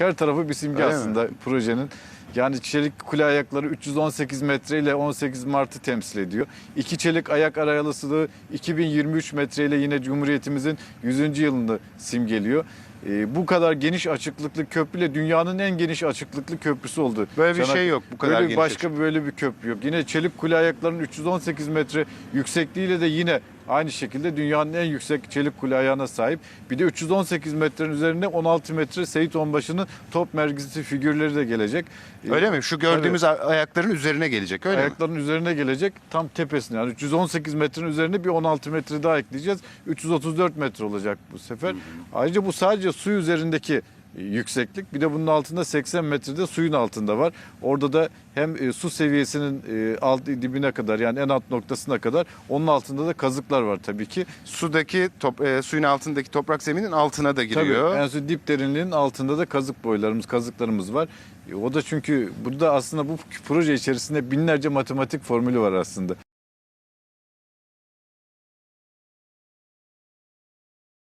Her tarafı bir simge Öyle mi? aslında projenin. Yani çelik kule ayakları 318 metre ile 18 Mart'ı temsil ediyor. İki çelik ayak aralısılığı 2023 metre ile yine Cumhuriyetimizin 100. yılını simgeliyor. Ee, bu kadar geniş açıklıklı köprüyle dünyanın en geniş açıklıklı köprüsü oldu. Böyle bir Çanak- şey yok, bu kadar Böyle geniş başka böyle bir köprü yok. Yine çelik kule ayaklarının 318 metre yüksekliğiyle de yine aynı şekilde dünyanın en yüksek çelik kule ayağına sahip. Bir de 318 metrenin üzerinde 16 metre Seyit Onbaşı'nın top mergisi figürleri de gelecek. Ee, Öyle mi? Şu gördüğümüz a- ayakların üzerine gelecek öyle mi? Ayakların üzerine gelecek tam tepesine yani 318 metrenin üzerine bir 16 metre daha ekleyeceğiz. 334 metre olacak bu sefer. Ayrıca bu sadece su üzerindeki yükseklik bir de bunun altında 80 metrede suyun altında var. Orada da hem e, su seviyesinin e, alt dibine kadar yani en alt noktasına kadar onun altında da kazıklar var tabii ki. Sudaki top, e, suyun altındaki toprak zeminin altına da giriyor. Tabii en son dip derinliğinin altında da kazık boylarımız, kazıklarımız var. E, O da çünkü burada aslında bu proje içerisinde binlerce matematik formülü var aslında.